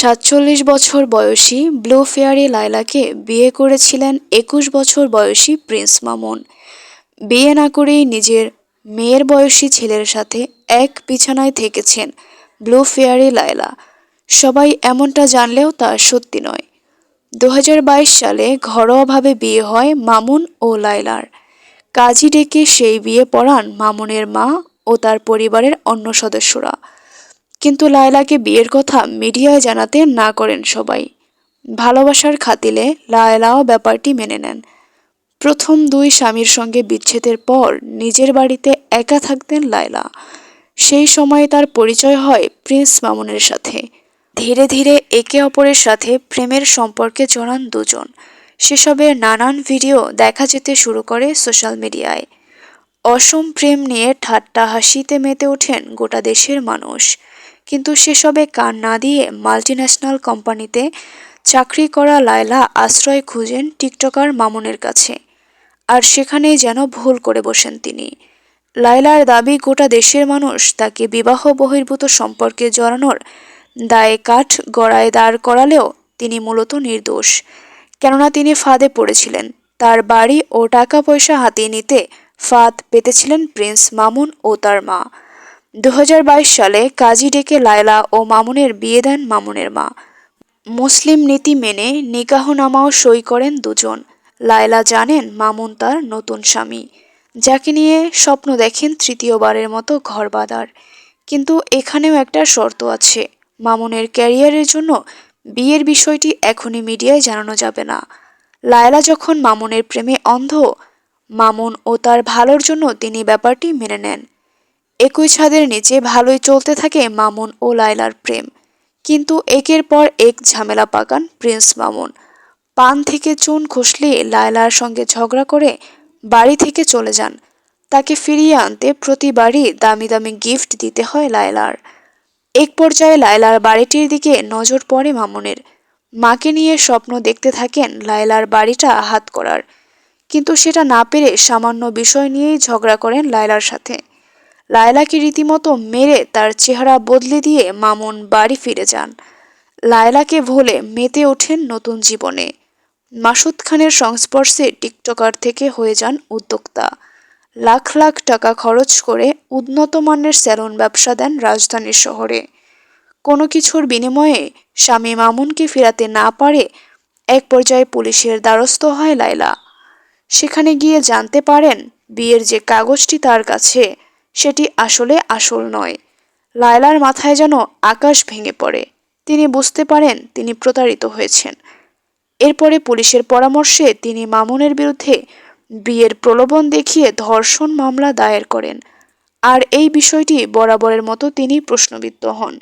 সাতচল্লিশ বছর বয়সী ব্লু ফেয়ারি লায়লাকে বিয়ে করেছিলেন একুশ বছর বয়সী প্রিন্স মামুন। বিয়ে না করেই নিজের মেয়ের বয়সী ছেলের সাথে এক বিছানায় থেকেছেন ব্লু ফেয়ারি লায়লা। সবাই এমনটা জানলেও তা সত্যি নয়। দু সালে ঘরোয়াভাবে বিয়ে হয় মামুন ও লায়লার। কাজী ডেকে সেই বিয়ে পড়ান মামুনের মা ও তার পরিবারের অন্য সদস্যরা। কিন্তু লায়লাকে বিয়ের কথা মিডিয়ায় জানাতে না করেন সবাই। ভালোবাসার খাতিলে লায়লাও ব্যাপারটি মেনে নেন। প্রথম দুই স্বামীর সঙ্গে বিচ্ছেদের পর নিজের বাড়িতে একা থাকতেন লায়লা। সেই সময়ে তার পরিচয় হয় প্রিন্স মামুনের সাথে। ধীরে ধীরে একে অপরের সাথে প্রেমের সম্পর্কে জড়ান দুজন। সেসবের নানান ভিডিও দেখা যেতে শুরু করে সোশ্যাল মিডিয়ায়। অসম প্রেম নিয়ে ঠাট্টা হাসিতে মেতে ওঠেন গোটা দেশের মানুষ। কিন্তু সেসবে কান না দিয়ে মাল্টিন্যাশনাল কোম্পানিতে চাকরি করা লায়লা আশ্রয় খুঁজেন টিকটকার মামুনের কাছে। আর সেখানেই যেন ভুল করে বসেন তিনি। লায়লার দাবি, গোটা দেশের মানুষ তাকে বিবাহ বহির্ভূত সম্পর্কে জড়ানোর দায়ে কাঠ গড়ায় দাঁড় করালেও তিনি মূলত নির্দোষ। কেননা তিনি ফাঁদে পড়েছিলেন। তার বাড়ি ও টাকা পয়সা হাতিয়ে নিতে ফাঁদ পেতেছিলেন প্রিন্স মামুন ও তার মা। দু হাজার বাইশ সালে কাজী ডেকে লায়লা ও মামুনের বিয়ে দেন মামুনের মা। মুসলিম নীতি মেনে নিকাহনামাও সই করেন দুজন। লায়লা জানেন মামুন তার নতুন স্বামী, যাকে নিয়ে স্বপ্ন দেখেন তৃতীয়বারের মতো ঘর বাঁধার। কিন্তু এখানেও একটা শর্ত আছে। মামুনের ক্যারিয়ারের জন্য বিয়ের বিষয়টি এখনই মিডিয়ায় জানানো যাবে না। লায়লা যখন মামুনের প্রেমে অন্ধ, মামুন ও তার ভালোর জন্য তিনি ব্যাপারটি মেনে নেন। একই ছাদের নিচে ভালোই চলতে থাকে মামুন ও লায়লার প্রেম। কিন্তু একের পর এক ঝামেলা পাকান প্রিন্স মামুন। পান থেকে চুন খসলে লায়লার সঙ্গে ঝগড়া করে বাড়ি থেকে চলে যান। তাকে ফিরিয়ে আনতে প্রতিবারই দামি দামি গিফট দিতে হয় লায়লার। এক পর্যায়ে লায়লার বাড়িটির দিকে নজর পড়ে মামুনের। মাকে নিয়ে স্বপ্ন দেখতে থাকেন লায়লার বাড়িটা হাত করার। কিন্তু সেটা না পেরে সামান্য বিষয় নিয়েই ঝগড়া করেন লায়লার সাথে। লায়লাকে রীতিমতো মেরে তার চেহারা বদলে দিয়ে মামুন বাড়ি ফিরে যান। লায়লাকে ভোলে মেতে ওঠেন নতুন জীবনে। মাসুদ খানের সংস্পর্শে টিকটকার থেকে হয়ে যান উদ্যোক্তা। লাখ লাখ টাকা খরচ করে উন্নত মানের স্যালন ব্যবসা দেন রাজধানীর শহরে। কোনো কিছুর বিনিময়ে স্বামী মামুনকে ফেরাতে না পারে এক পর্যায়ে পুলিশের দ্বারস্থ হয় লায়লা। সেখানে গিয়ে জানতে পারেন বিয়ের যে কাগজটি তার কাছে সেটি আসলে আসল নয়। লায়লার মাথায় যেন আকাশ ভেঙে পড়ে। তিনি বুঝতে পারেন তিনি প্রতারিত হয়েছেন। এরপরে পুলিশের পরামর্শে তিনি মামুনের বিরুদ্ধে বিয়ের প্রলোভন দেখিয়ে ধর্ষণ মামলা দায়ের করেন। আর এই বিষয়টি বরাবরের মতো তিনি প্রশ্নবিদ্ধ হন।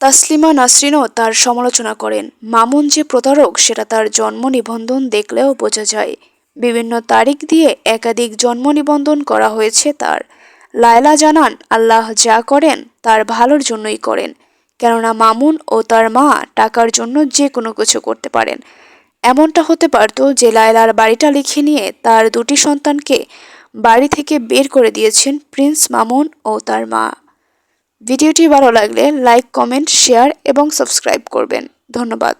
তাসলিমা নাসরিনও তার সমালোচনা করেন। মামুন যে প্রতারক, সেটা তার জন্ম নিবন্ধন দেখলেও বোঝা যায়। বিভিন্ন তারিখ দিয়ে একাধিক জন্ম নিবন্ধন করা হয়েছে তার। লায়লা জানান, আল্লাহ যা করেন তার ভালোর জন্যই করেন, কেননা মামুন ও তার মা টাকার জন্য যে কোনো কিছু করতে পারেন। এমনটা হতে পারত যে লায়লার বাড়িটা লিখে নিয়ে তার দুটি সন্তানকে বাড়ি থেকে বের করে দিয়েছেন প্রিন্স মামুন ও তার মা। ভিডিওটি ভালো লাগলে লাইক, কমেন্ট, শেয়ার এবং সাবস্ক্রাইব করবেন। ধন্যবাদ।